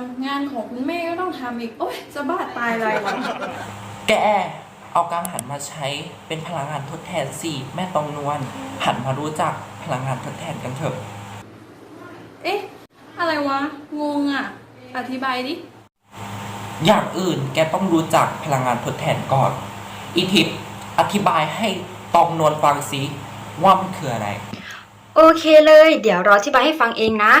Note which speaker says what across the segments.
Speaker 1: งทำงานของคุณแม่ก็ต้องทำอีก โอ๊ยจะบ้าตายอะไรวะ
Speaker 2: แกเอากังหันมาใช้เป็นพลังงานทดแทนสิแม่ตองนวลหันมารู้จักพลังงานทดแทนกันเถอะ
Speaker 1: เอ๊ะ อะไรวะ งงอะ อธิบายดิ
Speaker 2: อย่างอื่นแกต้องรู้จักพลังงานทดแทนก่อน อีทิปอธิบายให้ตองนวลฟังสิว่ามันคืออะไร
Speaker 3: โอเคเลย เดี๋ยวรออธิบายให้ฟังเองนะ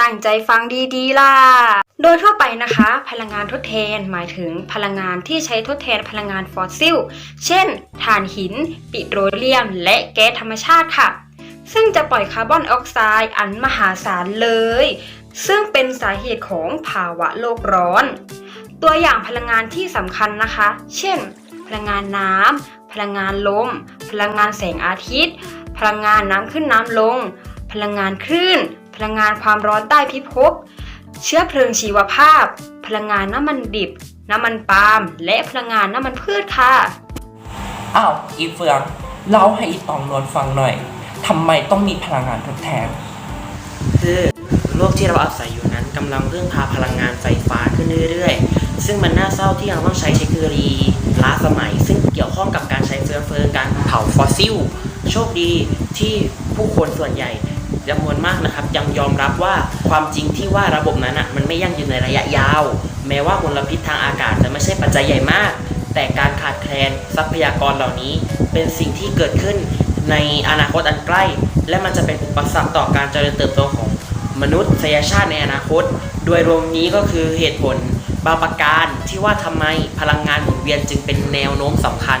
Speaker 3: ตั้งใจฟังดีๆล่ะ โดยทั่วไปนะคะ พลังงานทดแทนหมายถึงพลังงานที่ใช้ทดแทนพลังงานฟอสซิล เช่นถ่านหิน ปิโตรเลียม และแก๊สธรรมชาติค่ะ ซึ่งจะปล่อยคาร์บอนออกไซด์อันมหาศาลเลย ซึ่งเป็นสาเหตุของภาวะโลกร้อน ตัวอย่างพลังงานที่สำคัญนะคะ เช่น พลังงานน้ำพลังงานลม พลังงานแสงอาทิตย์ พลังงานน้ำขึ้นน้ำลง พลังงานคลื่น พลังงานความร้อนใต้พิภพ เชื้อเพลิงชีวภาพ พลังงานน้ำมันดิบ น้ำมันปาล์ม และพลังงานน้ำมันพืชค่ะ
Speaker 2: อ้าว อีเฟืองเล่าให้อีตองนวลฟังหน่อยทำไมต้องมีพลังงานทดแทน
Speaker 4: คือโลกที่เราอาศัยอยู่นั้นกำลังเรื่องพาพลังงานไฟฟ้าขึ้นเรื่อยๆ ซึ่งมันน่าเศร้าที่ยังต้องใช้เทคโนโลยีล้าสมัย ซึ่งเกี่ยวข้องกับการใช้เฟืองเฟืองการเผาฟอสซิล โชคดีที่ผู้คนส่วนใหญ่ จำนวนมากนะครับยังยอมรับว่าความจริงที่ว่าระบบนั้นอะมันไม่ยั่งยืนในระยะยาว แม้ว่ามลพิษทางอากาศจะไม่ใช่ปัจจัยใหญ่มาก แต่การขาดแคลนทรัพยากรเหล่านี้ เป็นสิ่งที่เกิดขึ้นในอนาคตอันใกล้ และมันจะเป็นอุปสรรคต่อการเจริญเติบโตของมนุษยชาติในอนาคต โดยรวมนี้ก็คือเหตุผลบางประการที่ว่าทำไมพลังงานหมุนเวียนจึงเป็นแนวโน้มสำคัญ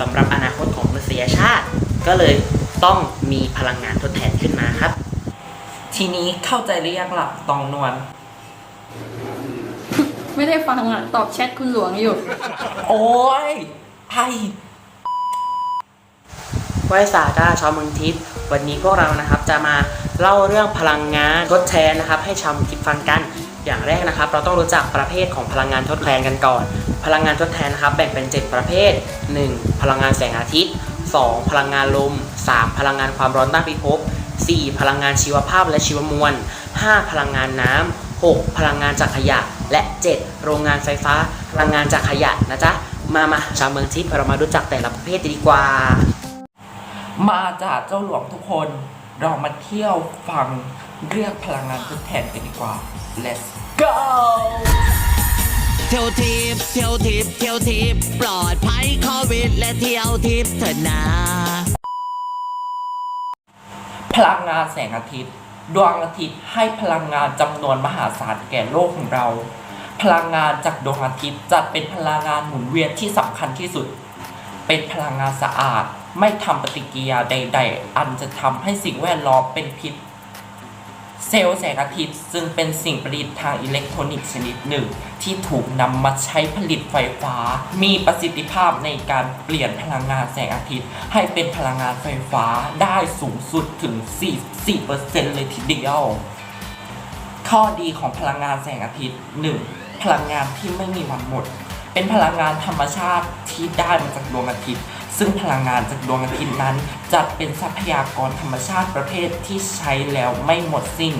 Speaker 4: สำหรับอนาคตของมนุษยชาติ ก็เลยต้องมีพลังงานทดแทนขึ้นมาครับ
Speaker 2: ทีนี้เข้าใจหรือยังล่ะตองนวล
Speaker 1: ไม่ได้ฟังอะ ตอบแชทคุณหลวงอยู่
Speaker 2: โอ้ยไอ
Speaker 4: ไว้สาด้าชาวเมืองทิพย์วันนี้พวกเรานะครับจะมาเล่าเรื่องพลังงานทดแทนนะครับ ให้ชาวเมืองทิพย์ฟังกัน อย่างแรกนะครับ เราต้องรู้จักประเภทของพลังงานทดแทนกันก่อน พลังงานทดแทนนะครับ แบ่งเป็น 7 ประเภท 1. พลังงานแสงอาทิตย์ 2. พลังงานลม 3. พลังงานความร้อนต้านพิภพ 4. พลังงานชีวภาพและชีวมวล 5. พลังงานน้ำ 6. พลังงานจากขยะ และ 7. โรงงานไฟฟ้า พลังงานจากขยะนะจ๊ะ มามาชาวเมืองทิพย์เรามารู้จักแต่ละประเภทดีกว่า
Speaker 2: มาจากเจ้าหลวงทุกคน เรามาเที่ยวฟังเรื่องพลังงานทดแทนกันดีกว่า let's go
Speaker 5: เที่ยวทิพย์เที่ยวทิพย์เที่ยวทิพย์ปลอดภัยโควิดและเที่ยวทิพย์เถอะนะ
Speaker 2: พลังงานแสงอาทิตย์ ดวงอาทิตย์ให้พลังงานจำนวนมหาศาลแก่โลกของเรา พลังงานจากดวงอาทิตย์จัดเป็นพลังงานหมุนเวียนที่สำคัญที่สุด เป็นพลังงานสะอาด ไม่ทำปฏิกิริยาใด ๆ อันจะทำให้สิ่งแวดล้อมเป็นพิษ เซลล์แสงอาทิตย์ซึ่งเป็นสิ่งประดิษฐ์ทางอิเล็กทรอนิกส์ชนิดหนึ่ง ที่ถูกนำมาใช้ผลิตไฟฟ้า มีประสิทธิภาพในการเปลี่ยนพลังงานแสงอาทิตย์ ให้เป็นพลังงานไฟฟ้าได้สูงสุดถึง 4-4%เลยทีเดียว ข้อดีของพลังงานแสงอาทิตย์ 1. พลังงานที่ไม่มีวันหมด เป็นพลังงานธรรมชาติที่ได้มาจากดวงอาทิตย์ ซึ่งพลังงานจากดวงอาทิตย์นั้น จัดเป็นทรัพยากรธรรมชาติประเภทที่ใช้แล้วไม่หมดสิ้น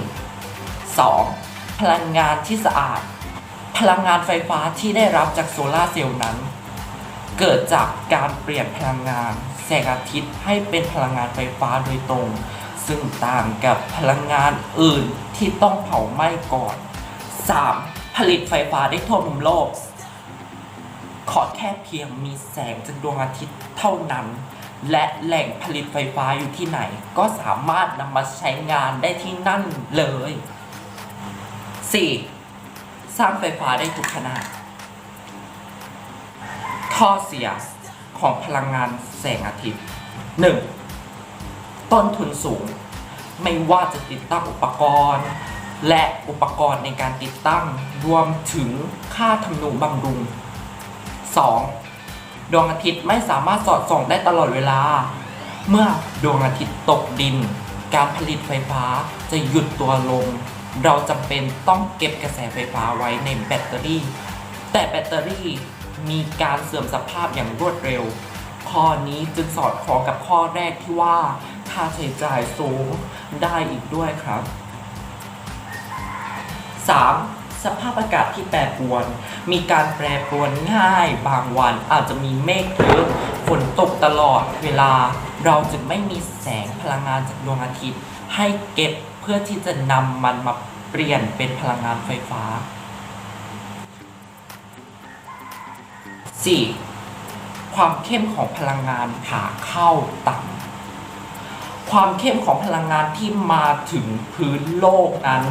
Speaker 2: 2. พลังงานที่สะอาด พลังงานไฟฟ้าที่ได้รับจากโซลาร์เซลล์นั้น เกิดจากการเปลี่ยนพลังงานแสงอาทิตย์ให้เป็นพลังงานไฟฟ้าโดยตรง ซึ่งต่างกับพลังงานอื่นที่ต้องเผาไหม้ก่อน 3. ผลิตไฟฟ้าได้ทั่วมุมโลก ขอแค่เพียงมีแสงจากดวงอาทิตย์เท่านั้น และแหล่งผลิตไฟฟ้าอยู่ที่ไหน ก็สามารถนำมาใช้งานได้ที่นั่นเลย 4. สร้างไฟฟ้าได้ทุกขนาด ข้อเสียของพลังงานแสงอาทิตย์ 1. ต้นทุนสูง ไม่ว่าจะติดตั้งอุปกรณ์ และอุปกรณ์ในการติดตั้งรวมถึงค่าทำนุบำรุง 2. ดวงอาทิตย์ไม่สามารถสอดส่องได้ตลอดเวลา เมื่อดวงอาทิตย์ตกดิน การผลิตไฟฟ้าจะหยุดตัวลง เราจำเป็นต้องเก็บกระแสไฟฟ้าไว้ในแบตเตอรี่ แต่แบตเตอรี่มีการเสื่อมสภาพอย่างรวดเร็ว ข้อนี้จึงสอดคล้องกับข้อแรกที่ว่า ค่าใช้จ่ายสูงได้อีกด้วยครับ 3. สภาพอากาศที่แปรปรวน มีการแปรปรวนง่าย บางวันอาจจะมีเมฆเยอะฝนตกตลอดเวลา เราจึงไม่มีแสงพลังงานจากดวงอาทิตย์ ให้เก็บเพื่อที่จะนำมันมาเปลี่ยนเป็นพลังงานไฟฟ้า 4. ความเข้มของพลังงานขาเข้าต่ำความเข้มของพลังงานที่มาถึงพื้นโลกนั้น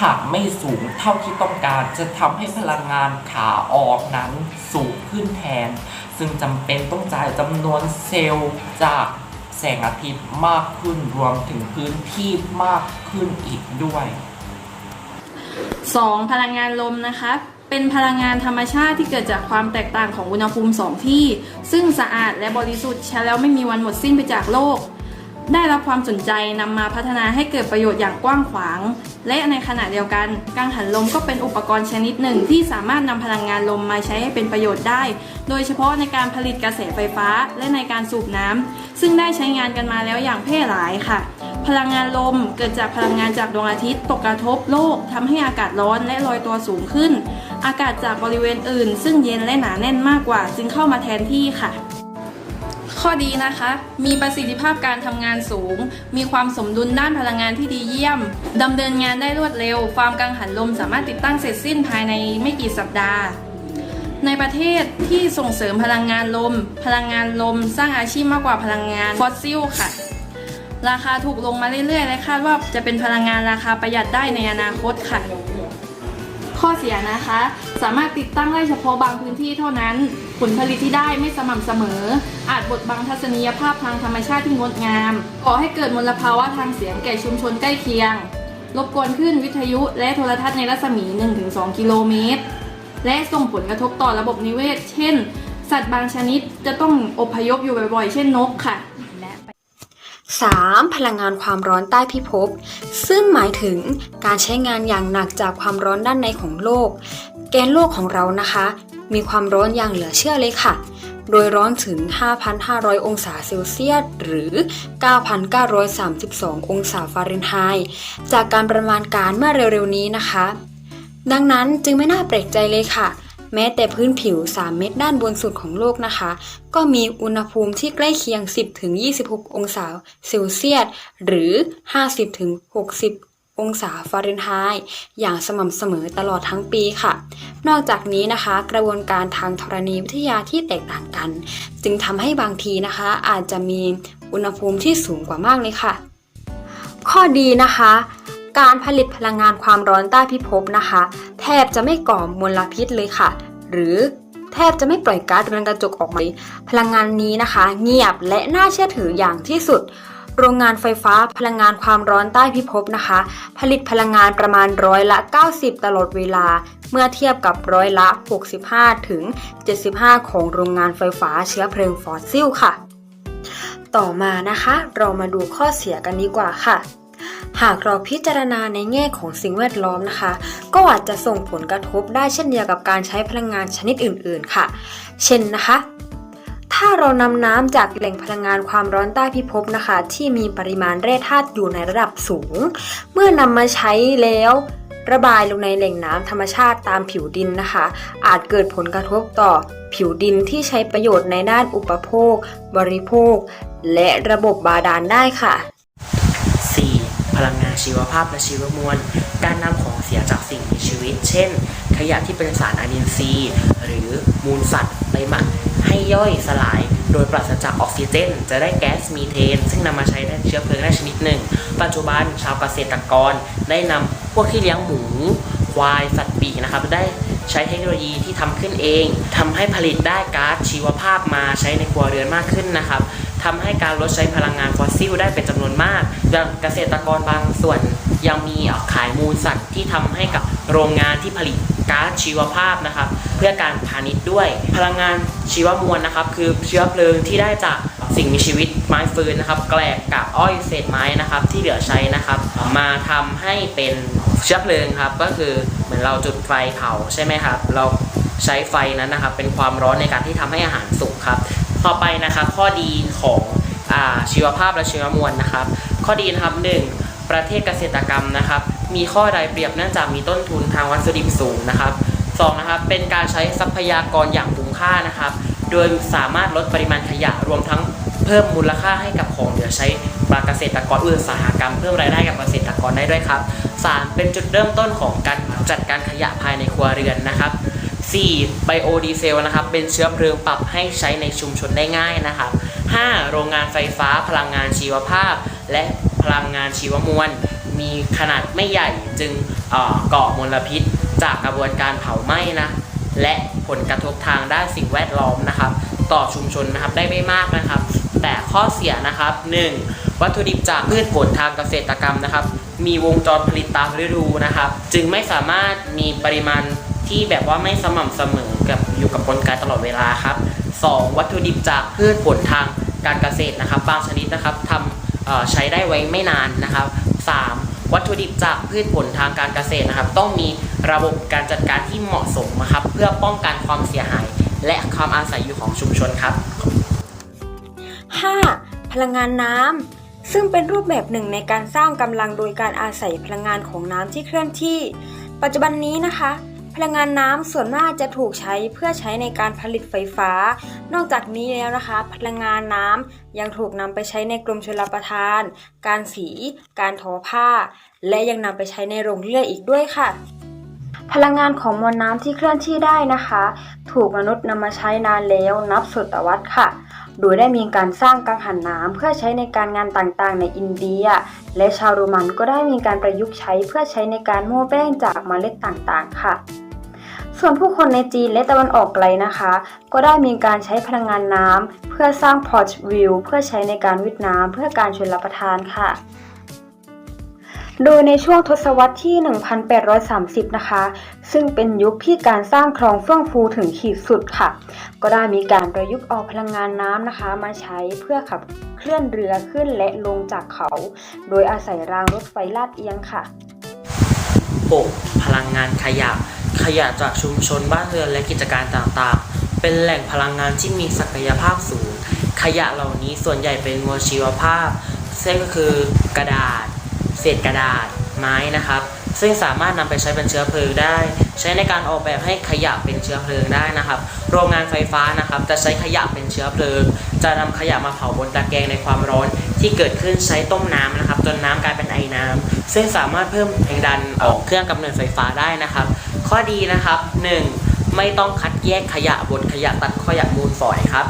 Speaker 2: หากไม่สูงเท่าที่ต้องการจะทำให้พลังงานขาออกนั้นสูงขึ้นแทน ซึ่งจำเป็นต้องจ่ายจำนวนเซลล์จากแสงอาทิตย์มากขึ้นรวมถึงพื้นที่มากขึ้นอีกด้วย
Speaker 1: 2. พลังงานลมนะคะ เป็นพลังงานธรรมชาติที่เกิดจากความแตกต่างของอุณหภูมิ 2 ที่ ซึ่งสะอาดและบริสุทธิ์ใช้แล้วไม่มีวันหมดสิ้นไปจากโลก ได้รับความสนใจนำมาพัฒนาให้เกิดประโยชน์อย่างกว้างขวาง และในขณะเดียวกัน กังหันลมก็เป็นอุปกรณ์ชนิดหนึ่ง ที่สามารถนำพลังงานลมมาใช้ให้เป็นประโยชน์ได้ โดยเฉพาะในการผลิตกระแสไฟฟ้าและในการสูบน้ำซึ่งได้ใช้งานกันมาแล้วอย่างแพร่หลายค่ะ พลังงานลมเกิดจากพลังงานจากดวงอาทิตย์ ตกกระทบโลกทำให้อากาศร้อนและลอยตัวสูงขึ้น อากาศจากบริเวณอื่น ซึ่งเย็นและหนาแน่นมากกว่า จึงเข้ามาแทนที่ค่ะ ข้อดีนะคะ มีประสิทธิภาพการทำงานสูง มีความสมดุลด้านพลังงานที่ดีเยี่ยมดำเนินงานได้รวดเร็ว ฟาร์มกังหันลมสามารถติดตั้งเสร็จสิ้นภายในไม่กี่สัปดาห์ ในประเทศที่ส่งเสริมพลังงานลม พลังงานลม สร้างอาชีพมากกว่าพลังงานฟอสซิลค่ะ ราคาถูกลงมาเรื่อยๆ และคาดว่าจะเป็นพลังงานราคาประหยัดได้ในอนาคตค่ะ ข้อเสียนะคะ สามารถติดตั้งได้เฉพาะบางพื้นที่เท่านั้น ผลผลิตที่ได้ไม่สม่ำเสมอ อาจบดบังทัศนียภาพทางธรรมชาติที่งดงามก่อให้เกิดมลภาวะทางเสียงแก่ชุมชนใกล้เคียง รบกวนขึ้นวิทยุและโทรทัศน์ในรัศมี 1-2 กิโลเมตร และส่งผลกระทบต่อระบบนิเวศ เช่น สัตว์บางชนิดจะต้องอพยพอยู่บ่อยๆ เช่นนกค่ะ
Speaker 3: 3. พลังงานความร้อนใต้พิภพ ซึ่งหมายถึงการใช้งานอย่างหนักจากความร้อนด้านในของโลก แกนโลกของเรานะคะ มีความร้อนอย่างเหลือเชื่อเลยค่ะ โดยร้อนถึง 5,500 องศาเซลเซียส หรือ 9,932 องศาฟาเรนไฮต์ จากการประมาณการเมื่อเร็วๆนี้นะคะ ดังนั้นจึงไม่น่าแปลกใจเลยค่ะ แม้แต่พื้นผิว 3 เมตรด้านบนสุดของโลกนะคะ ก็มีอุณหภูมิที่ใกล้เคียง 10-26 องศาเซลเซียส หรือ 50-60องศาฟาเรนไฮต์อย่างสม่ำเสมอตลอดทั้งปีค่ะ นอกจากนี้นะคะ กระบวนการทางธรณีวิทยาที่แตกต่างกัน จึงทำให้บางทีนะคะ อาจจะมีอุณหภูมิที่สูงกว่ามากเลยค่ะ ข้อดีนะคะ การผลิตพลังงานความร้อนใต้พิภพนะคะ แทบจะไม่ก่อมลพิษเลยค่ะ หรือแทบจะไม่ปล่อยก๊าซเรือนกระจกออกมาพลังงานนี้นะคะ เงียบและน่าเชื่อถืออย่างที่สุด โรงงานไฟฟ้าพลังงานความร้อนใต้พิภพนะคะ ผลิตพลังงานประมาณร้อยละ 90 ตลอดเวลา เมื่อเทียบกับร้อยละ 65 ถึง 75 ของโรงงานไฟฟ้าเชื้อเพลิงฟอสซิลค่ะ ต่อมานะคะ เรามาดูข้อเสียกันดีกว่าค่ะ หากเราพิจารณาในแง่ของสิ่งแวดล้อมนะคะ ก็อาจจะส่งผลกระทบได้เช่นเดียวกับการใช้พลังงานชนิดอื่น ๆ ค่ะ เช่นนะคะถ้าเรานำน้ำจากแหล่งพลังงานความร้อนใต้พิภพนะคะ ที่มีปริมาณแร่ธาตุอยู่ในระดับสูง เมื่อนำมาใช้แล้วระบายลงในแหล่งน้ำธรรมชาติตามผิวดินนะคะ อาจเกิดผลกระทบต่อผิวดินที่ใช้ประโยชน์ในด้านอุปโภค บริโภค และระบบบาดาลได้ค่ะ
Speaker 4: ลังงานชีวภาพและชีวมวล การนำของเสียจากสิ่งมีชีวิต เช่น ขยะที่เป็นสารอนินทรีย์หรือมูลสัตว์ไปหมักให้ย่อยสลาย โดยปราศจากออกซิเจน จะได้แก๊สมีเทน ซึ่งนำมาใช้ได้เชื้อเพลิงได้ชนิดหนึ่ง ปัจจุบันชาวเกษตรกรได้นำพวกที่เลี้ยงหมู ควาย สัตว์ปีกนะครับได้ใช้เทคโนโลยีที่ทำขึ้นเองทำให้ผลิตได้ก๊าซชีวภาพมาใช้ในครัวเรือนมากขึ้นนะครับ ทำให้การลดใช้พลังงานฟอสซิลได้เป็นจำนวนมากอย่างเกษตรกรบางส่วนยังมีเอ่อขายมูลสัตว์ที่ทำให้กับโรงงานที่ผลิตก๊าซชีวภาพนะครับ เพื่อการพาณิชย์ด้วย พลังงานชีวมวลนะครับ คือเชื้อเพลิงที่ได้จากสิ่งมีชีวิตไม้ฟืนนะครับ แกลบกากอ้อยเศษไม้นะครับ ที่เหลือใช้นะครับ มาทำให้เป็นเชื้อเพลิงครับ ก็คือเหมือนเราจุดไฟเผาใช่ไหมครับ เราใช้ไฟนั้นนะครับ เป็นความร้อนในการที่ทำให้อาหารสุกครับ ต่อไปนะครับข้อดีของอชีวภาพและชีวมวลนะครับ ข้อดีนะครับหนึ่งประเทศเกษตรกรรมนะครับ มีข้อใดเปรียบเนื่องจากมีต้นทุนทางวัสดุสูงนะครับสองนะครับเป็นการใช้ทรัพยากรอย่างคุ้มค่านะครับ โดยสามารถลดปริมาณขยะรวมทั้งเพิ่มมูลค่าให้กับของเหลือใช้ปลาเกษตรกรอุตสาหกรรมเพิ่มรายได้กับเกษตรกรได้ด้วยครับ 3. เป็นจุดเริ่มต้นของการจัดการขยะภายในครัวเรือนนะครับ 4. ไบโอดีเซลนะครับเป็นเชื้อเพลิงปรับให้ใช้ในชุมชนได้ง่ายนะครับ 5. โรงงานไฟฟ้าพลังงานชีวภาพ และพลังงานชีวมวล มีขนาดไม่ใหญ่จึงเก่อมลพิษ จากกระบวนการเผาไหม้นะและผลกระทบทางด้านสิ่งแวดล้อมนะครับ ต่อชุมชนนะครับได้ไม่มากนะครับ แต่ข้อเสียนะครับ 1. วัตถุดิบจากพืชผลทางเกษตรกรรมนะครับ มีวงจรผลิตตามฤดูนะครับ จึงไม่สามารถมีปริมาณ ที่แบบว่าไม่สม่ำเสมอกับอยู่กับกลไกตลอดเวลาครับ 2. วัตถุดิบจากพืชผลทางการเกษตรนะครับ บางชนิดนะครับทำใช้ได้ไว้ไม่นานนะครับ 3. วัตถุดิบจากพืชผลทางการเกษตรนะครับ ต้องมีระบบการจัดการที่เหมาะสมนะครับ เพื่อป้องกันความเสียหาย และความอาศัยอยู่ของชุมชนครับ
Speaker 3: 5. พลังงานน้ำซึ่งเป็นรูปแบบหนึ่งในการสร้างกำลังโดยการอาศัยพลังงานของน้ำที่เคลื่อนที่ ปัจจุบันนี้นะคะ พลังงานน้ำส่วนมากจะถูกใช้เพื่อใช้ในการผลิตไฟฟ้า นอกจากนี้แล้วนะคะ พลังงานน้ำยังถูกนำไปใช้ในกรมชลประทาน การสี การทอผ้า และยังนำไปใช้ในโรงเรือยอีกด้วยค่ะ พลังงานของมวลน้ำที่เคลื่อนที่ได้นะคะ ถูกมนุษย์นำมาใช้นานแล้วนับศตวรรษค่ะ โดยได้มีการสร้างกังหันน้ำเพื่อใช้ในการงานต่างๆ ในอินเดีย และชาวโรมันก็ได้มีการประยุกต์ใช้เพื่อใช้ในการโม้แป้งจากเมล็ดต่างๆ ค่ะ ส่วนผู้คนในจีนและตะวันออกไกลนะคะ ก็ได้มีการใช้พลังงานน้ำเพื่อสร้างพอร์ตวิวเพื่อใช้ในการวิทน้ำเพื่อการชลประทานค่ะ โดยในช่วงทศวรรษที่ 1830 นะคะ ซึ่งเป็นยุคที่การสร้างคลองเฟื่องฟูถึงขีดสุดค่ะ ก็ได้มีการประยุกต์เอาพลังงานน้ำนะคะ มาใช้เพื่อขับเคลื่อนเรือขึ้นและลงจากเขา โดยอาศัยรางรถไฟลาดเอียงค่ะ
Speaker 4: 6. พลังงานขยะ ขยะจากชุมชนบ้านเรือนและกิจการต่างๆ เป็นแหล่งพลังงานที่มีศักยภาพสูง ขยะเหล่านี้ส่วนใหญ่เป็นมวลชีวภาพซึ่งก็คือกระดาษ เศษกระดาษไม้นะครับ ซึ่งสามารถนำไปใช้เป็นเชื้อเพลิงได้ ใช้ในการออกแบบให้ขยะเป็นเชื้อเพลิงได้นะครับ โรงงานไฟฟ้านะครับ จะใช้ขยะเป็นเชื้อเพลิง จะนำขยะมาเผาบนตะแกรงในความร้อน ที่เกิดขึ้นใช้ต้มน้ำนะครับ จนน้ำกลายเป็นไอน้ำซึ่งสามารถเพิ่มแรงดันออกเครื่องกำเนิดไฟฟ้าได้นะครับ ข้อดีนะครับ 1. ไม่ต้องคัดแยกขยะบนขยะตัดขยะมูลฝอยครับ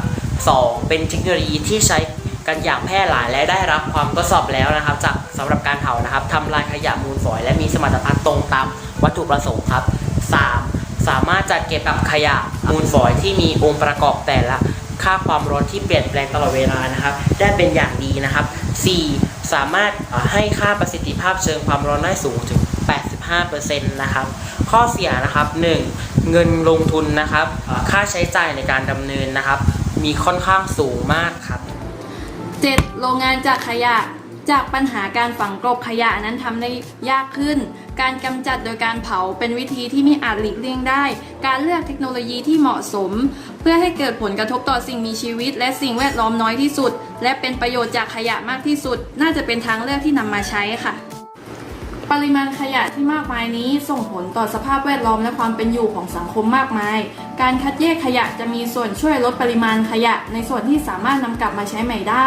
Speaker 4: 2. เป็นเทคโนโลยีที่ใช้ กันอย่างแพร่หลายและได้รับความทดสอบแล้วนะครับ จากสำหรับการเผานะครับทำลายขยะมูลฝอย และมีสมรรถภาพตรงตามวัตถุประสงค์ครับ 3. สามารถจัดเก็บกับขยะมูลฝอยที่มีองค์ประกอบแต่ละค่าความร้อนที่เปลี่ยนแปลงตลอดเวลานะครับ ได้เป็นอย่างดีนะครับ 4. สามารถให้ค่าประสิทธิภาพเชิงความร้อนได้สูงถึง 85%นะครับ ข้อเสียนะครับ 1. เงินลงทุนนะครับ ค่าใช้จ่ายในการดำเนินนะครับ มีค่อนข้างสูงมากครับ
Speaker 1: 7. โรงงานจากขยะ จากปัญหาการฝังกลบขยะนั้นทำได้ยากขึ้น การกำจัดโดยการเผาเป็นวิธีที่ไม่อาจหลีกเลี่ยงได้ การเลือกเทคโนโลยีที่เหมาะสม เพื่อให้เกิดผลกระทบต่อสิ่งมีชีวิต และสิ่งแวดล้อมน้อยที่สุด และเป็นประโยชน์จากขยะมากที่สุด น่าจะเป็นทางเลือกที่นำมาใช้ค่ะ ปริมาณขยะที่มากมายนี้ส่งผลต่อสภาพแวดล้อมและความเป็นอยู่ของสังคมมากมาย การคัดแยกขยะจะมีส่วนช่วยลดปริมาณขยะ ในส่วนที่สามารถนำกลับมาใช้ใหม่ได้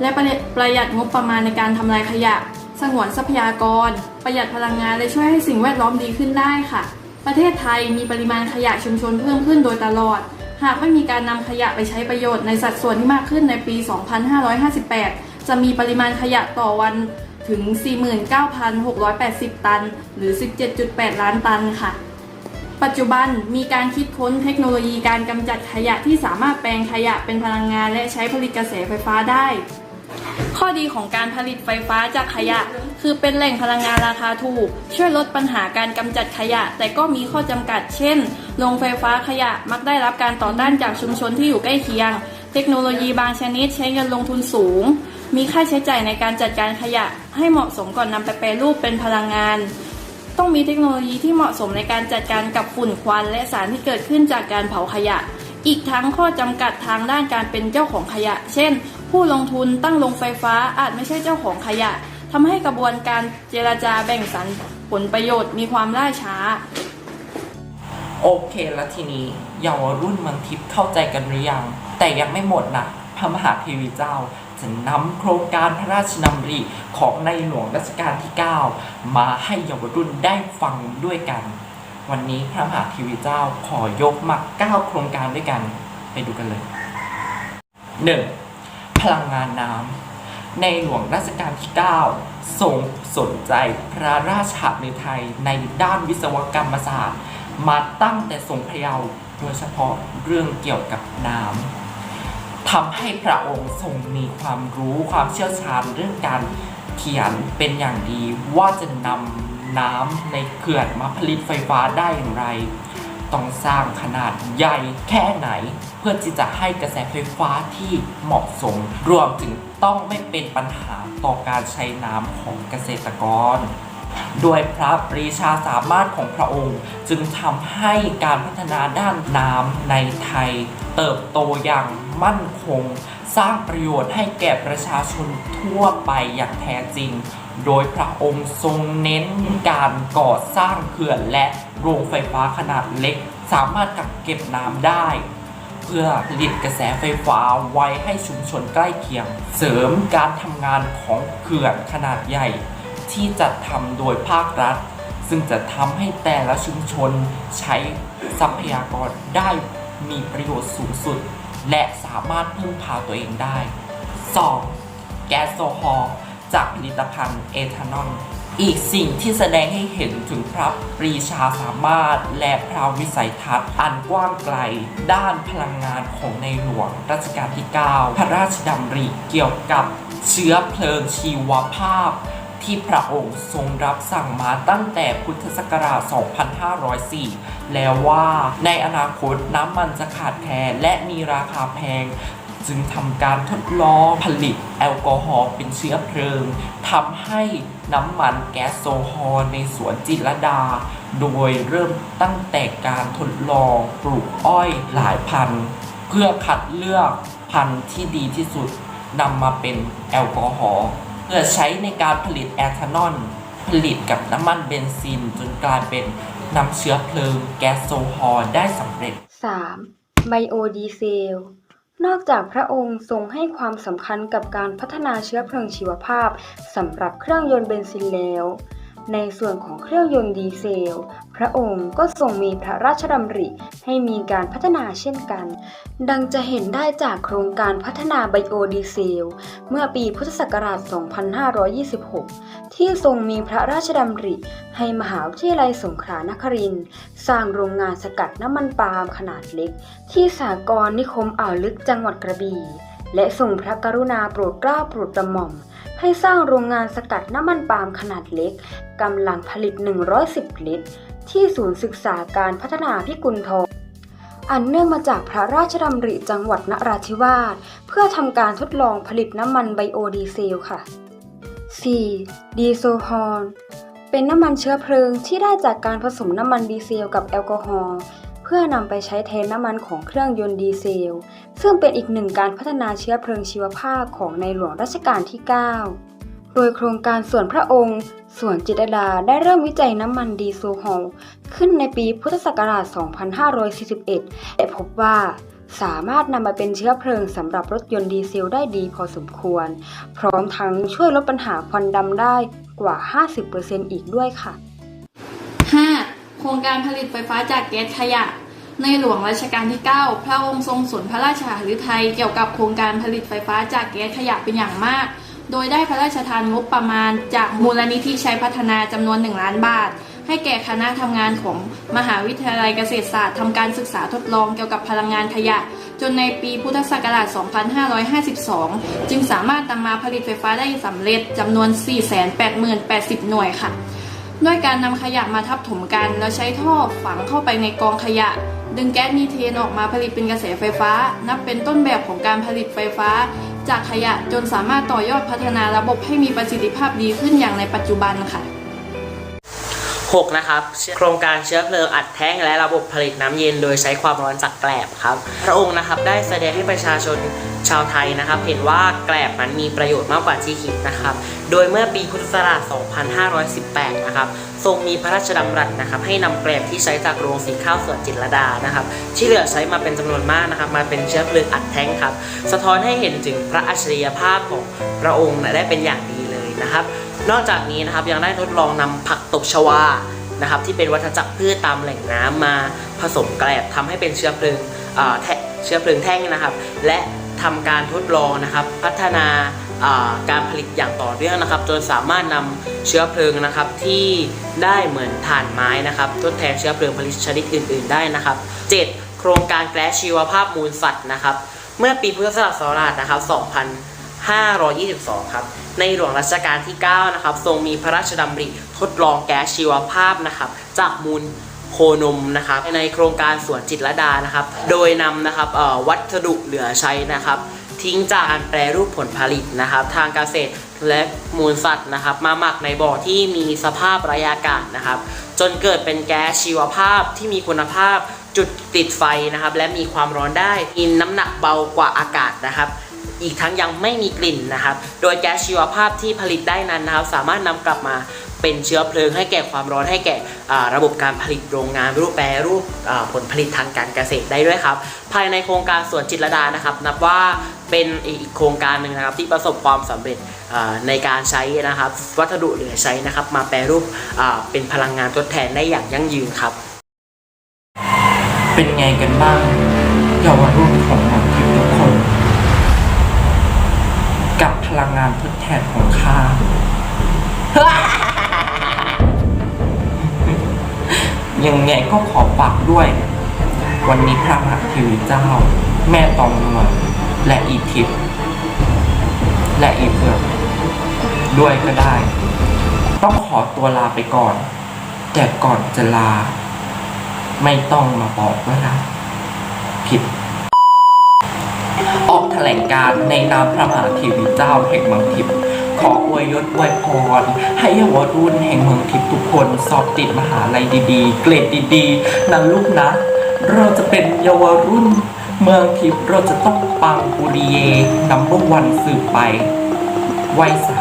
Speaker 1: และประหยัดประหยัดงบประมาณในการทำลายขยะ สงวนทรัพยากร ประหยัดพลังงานและช่วยให้สิ่งแวดล้อมดีขึ้นได้ค่ะ ประเทศไทยมีปริมาณขยะชุมชนเพิ่มขึ้นโดยตลอด หากไม่มีการนำขยะไปใช้ประโยชน์ในสัดส่วนที่มากขึ้นในปี 2558 จะมีปริมาณขยะต่อวัน ถึง 49,680 ตัน หรือ 17.8 ล้านตันค่ะ ปัจจุบันมีการคิดค้นเทคโนโลยีการกำจัดขยะที่สามารถแปลงขยะเป็นพลังงานและใช้ผลิตกระแสไฟฟ้าได้ ข้อดีของการผลิตไฟฟ้าจากขยะ คือเป็นแหล่งพลังงานราคาถูก ช่วยลดปัญหาการกำจัดขยะ แต่ก็มีข้อจำกัด เช่น โรงไฟฟ้าขยะมักได้รับการต่อต้านจากชุมชนที่อยู่ใกล้เคียง เทคโนโลยีบางชนิดใช้เงินลงทุนสูงมีค่าใช้จ่ายในการจัดการขยะ ให้เหมาะสมก่อนนำไปแปรรูปเป็นพลังงาน ต้องมีเทคโนโลยีที่เหมาะสมในการจัดการกับฝุ่นควัน และสารที่เกิดขึ้นจากการเผาขยะ อีกทั้งข้อจำกัดทางด้านการเป็นเจ้าของขยะ เช่น ผู้ลงทุนตั้งโรงไฟฟ้าอาจไม่ใช่เจ้าของขยะทำให้กระบวนการเจรจาแบ่งสรรผลประโยชน์มีความล่าช้า
Speaker 2: โอเคแล้วทีนี้เยาวรุ่นเมืองทิพย์เข้าใจกันหรือยัง แต่ยังไม่หมดนะพระมหาเทวีเจ้า จะนำโครงการพระราชดำริของในหลวงรัชกาลที่ 9 มาให้เยาวรุ่นได้ฟังด้วยกัน วันนี้พระมหาเทวีเจ้าขอยกมา 9 โครงการด้วยกัน ไปดูกันเลย 1. พลังงานน้ำในหลวงรัชกาลที่ 9 ทรงสนใจพระราชหฤทัยในด้านวิศวกรรมศาสตร์ มาตั้งแต่ทรงพระเยาว์โดยเฉพาะเรื่องเกี่ยวกับน้ำ ทำให้พระองค์ทรงมีความรู้ความเชี่ยวชาญเรื่องการเขียนเป็นอย่างดีว่าจะนำน้ำในเขื่อนมาผลิตไฟฟ้าได้อย่างไร ต้องสร้างขนาดใหญ่แค่ไหน เพื่อที่จะให้กระแสไฟฟ้าที่เหมาะสม รวมถึงต้องไม่เป็นปัญหาต่อการใช้น้ำของเกษตรกรด้วยพระปรีชาสามารถของพระองค์ จึงทำให้การพัฒนาด้านน้ำในไทย เติบโตอย่าง มั่นคง สร้างประโยชน์ให้แก่ประชาชนทั่วไปอย่างแท้จริง โดยพระองค์ทรงเน้นการก่อสร้างเขื่อนและโรงไฟฟ้าขนาดเล็ก สามารถกักเก็บน้ำได้ เพื่อผลิตกระแสไฟฟ้าไว้ให้ชุมชนใกล้เคียง เสริมการทำงานของเขื่อนขนาดใหญ่ ที่จัดทำโดยภาครัฐซึ่งจะทำให้แต่ละชุมชนใช้ทรัพยากรได้มีประโยชน์สูงสุด และสามารถพึ่งพาตัวเองได้ 2. แก๊สโซฮอล์จากผลิตภัณฑ์เอทานอลอีกสิ่งที่แสดงให้เห็นถึงพระปรีชาสามารถและพระวิสัยทัศน์อันกว้างไกล ด้านพลังงานของในหลวงรัชกาลที่ 9 พระราชดำริเกี่ยวกับเชื้อเพลิงชีวภาพ ที่พระองค์ทรงรับสั่งมาตั้งแต่พุทธศักราช 2504 แล้วว่าในอนาคตน้ำมันจะขาดแคลนและมีราคาแพงจึงทำการทดลองผลิตแอลกอฮอล์เป็นเชื้อเพลิงทำให้น้ำมันแก๊สโซฮอล์ในสวนจิตรดา โดยเริ่มตั้งแต่การทดลองปลูกอ้อยหลายพัน เพื่อคัดเลือกพันธุ์ที่ดีที่สุดนำมาเป็นแอลกอฮอล์ เพื่อใช้ในการผลิตแอทานอลผลิตกับน้ำมันเบนซิน จนกลายเป็นนำเชื้อเพลิงแก๊สโซฮอล์ได้สำเร็จ
Speaker 3: 3. ไบโอดีเซล นอกจากพระองค์ทรงให้ความสำคัญกับการพัฒนาเชื้อเพลิงชีวภาพสำหรับเครื่องยนต์เบนซินแล้ว ในส่วนของเครื่องยนต์ดีเซล พระองค์ก็ทรงมีพระราชดำริให้มีการพัฒนาเช่นกัน ดังจะเห็นได้จากโครงการพัฒนาไบโอดีเซล เมื่อปีพุทธศักราช 2526 ที่ทรงมีพระราชดำริให้มหาวิทยาลัยสงขลานครินทร์สร้างโรงงานสกัดน้ำมันปาล์มขนาดเล็ก ที่สากรนิคมอ่าวลึกจังหวัดกระบี่และทรงพระกรุณาโปรดเกล้าโปรดกระหม่อม ให้สร้างโรงงานสกัดน้ำมันปาล์มขนาดเล็กกำลังผลิต 110 ลิตร ที่ศูนย์ศึกษาการพัฒนาพิกุลทองอันเนื่องมาจากพระราชดำริจังหวัดนราธิวาสเพื่อทำการทดลองผลิตน้ำมันไบโอดีเซลค่ะ 4. ดีโซฮอลเป็นน้ำมันเชื้อเพลิงที่ได้จากการผสมน้ำมันดีเซลกับแอลกอฮอล์เพื่อนำไปใช้แทนน้ำมันของเครื่องยนต์ดีเซล ซึ่งเป็นอีกหนึ่งการพัฒนาเชื้อเพลิงชีวภาพของในหลวงรัชกาลที่ 9 ดยโครงการส่วนพระองค์ส่วนจิตดาได้เริ่มวิจัยน้ำมันดีโซฮอลขึ้นในปีพุทธศักราช 2541 และพบว่าสามารถนำมาเป็นเชื้อเพลิงสำหรับรถยนต์ดีเซลได้ดีพอสมควร พร้อมทั้งช่วยลดปัญหาควันดำได้กว่า 50%อีกด้วยค่ะ
Speaker 1: 5. โครงการผลิตไฟฟ้าจากแก๊สขยะ ในหลวงรัชกาลที่ 9 พระองค์ทรงสนพระราชหฤทัยเกี่ยวกับโครงการผลิตไฟฟ้าจากแก๊สขยะเป็นอย่างมาก โดยได้พระราชทานงบประมาณจากมูลนิธิชัยพัฒนาจำนวน 1 ล้านบาท ให้แก่คณะทำงานของมหาวิทยาลัยเกษตรศาสตร์ทำการศึกษาทดลองเกี่ยวกับพลังงานขยะ จนในปีพุทธศักราช 2552 จึงสามารถนำมาผลิตไฟฟ้าได้สำเร็จจำนวน 480,080 หน่วยค่ะ ด้วยการนำขยะมาทับถมกัน แล้วใช้ท่อฝังเข้าไปในกองขยะดึงแก๊สมีเทนออกมาผลิตเป็นกระแสไฟฟ้า นับเป็นต้นแบบของการผลิตไฟฟ้า จากขยะจนสามารถต่อยอดพัฒนาระบบให้มีประสิทธิภาพดีขึ้นอย่างในปัจจุบันค่ะ
Speaker 4: 6. นะครับโครงการเชื้อเพลิงอัดแท่งและระบบผลิตน้ำเย็น โดยใช้ความร้อนจากแกลบครับพระองค์นะครับได้แสดงให้ประชาชนชาวไทยนะครับ เห็นว่าแกลบนั้นมีประโยชน์มากกว่าที่คิดนะครับ โดยเมื่อปีพุทธศักราช 2518 นะครับทรงมีพระราชดำรัสนะครับ ให้นำแกลบที่ใช้จากโรงสีข้าวสวนจิตรดานะครับ ที่เหลือใช้มาเป็นจำนวนมากนะครับ มาเป็นเชื้อเพลิงอัดแท่งครับ สะท้อนให้เห็นถึงพระอัจฉริยภาพของพระองค์นะได้เป็นอย่างดีเลยนะครับ นอกจากนี้นะครับยังได้ทดลองนำผักตบชวานะครับที่เป็นวัฏจักรพืชตามแหล่งน้ำมาผสมแกลบทำให้เป็นเชื้อเพลิงอ่าแท่เชื้อเพลิงแท่งนะครับ และทำการทดลองนะครับพัฒนาอ่าการผลิตอย่างต่อเนื่องนะครับ จนสามารถนำเชื้อเพลิงนะครับที่ได้เหมือนถ่านไม้นะครับ ทดแทนเชื้อเพลิงผลิตชนิดอื่น ๆ ได้นะครับ 7. โครงการแก๊สชีวภาพมูลสัตว์นะครับ เมื่อปีพุทธศักราชนะครับ 2522 ครับ ในหลวงรัชกาลที่ 9 นะครับ ทรงมีพระราชดำริทดลองแก๊สชีวภาพนะครับ จากมูลโคนมนะครับในโครงการสวนจิตรดานะครับ โดยนำนะครับวัสดุเหลือใช้นะครับ ทิ้งจากการแปรรูปผลผลิตนะครับ ทางเกษตรและมูลสัตว์นะครับ มาหมักในบ่อที่มีสภาพระยากาศนะครับ จนเกิดเป็นแก๊สชีวภาพที่มีคุณภาพจุดติดไฟนะครับ และมีความร้อนได้มีน้ำหนักเบากว่าอากาศนะครับ อีกทั้งยังไม่มีกลิ่นนะครับ โดยแก๊สชีวภาพที่ผลิตได้นั้นนะครับ สามารถนำกลับมาเป็นเชื้อเพลิงให้แก่ความร้อนให้แก่ระบบการผลิตโรงงานรูปแปรรูปผลผลิตทางการเกษตรได้ด้วยครับ ภายในโครงการสวนจิตรดานะครับ นับว่าเป็นอีกโครงการหนึ่งนะครับ ที่ประสบความสำเร็จในการใช้นะครับ วัสดุเหลือใช้นะครับ มาแปรรูปเป็นพลังงานทดแทนได้อย่างยั่งยืนครับ
Speaker 2: เป็นไงกันบ้างเยาวรุ่นของ ลังงานทดแทนของข้า ยังไงก็ขอฝากด้วย วันนี้พระมหาเทีวีเจ้า แม่ตองนวลและอีทิพย์และอีเผือด้วยก็ได้ ต้องขอตัวลาไปก่อน แต่ก่อนจะลา ไม่ต้องมาบอกว่าเราผิด ถลงการในนามพระมหาเทีวีเจ้าแห่งเมืองทิพย์ขออวยยศอวยพร ให้เยาวรุ่นแห่งเมืองทิพย์ทุกคนสอบติดมหาลัยดีๆ เกรดดีๆนะลูกนะ เราจะเป็นเยาวรุ่นเมืองทิพย์เราจะต้องปังปุริเยนัมเบอร์วันสืบไปไว้สา